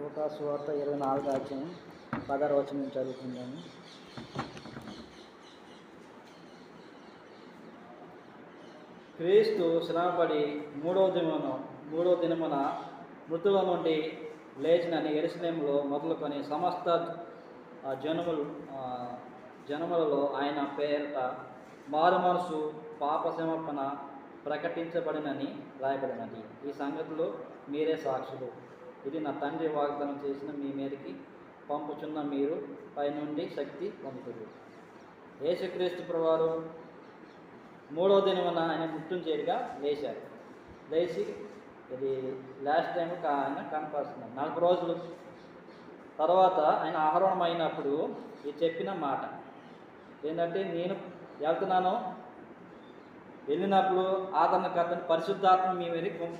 లూకాసు వార్త ఇరవై నాలుగు అధ్యాయం పదహారు వచనం చదువుకుందాము. క్రీస్తు శ్రమపడి మూడవ దినమున మూడవ దినమున మృతుల నుండి లేచినని ఎరుసలేములో మొదలుకొని సమస్త జనములు జనములలో ఆయన పేరిట మారు మనసు పాప సమర్పణ ప్రకటించబడినని రాయబడినది. ఈ సంగతిలో మీరే సాక్షులు. ఇది నా తండ్రి వాగ్దానం చేసిన మీ మీదకి పంపుచున్న మీరు పైనుండి శక్తి పొందుతుంది. యేసుక్రీస్తు ప్రవారు మూడో దినమున ఆయన గుర్తుంచేదిగా లేచారు. లేచి ఇది లాస్ట్ టైం ఆయన కనపరుస్తున్నారు. నలభై రోజులు తర్వాత ఆయన ఆహరణం అయినప్పుడు ఇది చెప్పిన మాట ఏంటంటే నేను వెళ్తున్నాను. వెళ్ళినప్పుడు ఆదరణకర్తని పరిశుద్ధాత్మ మీ మీద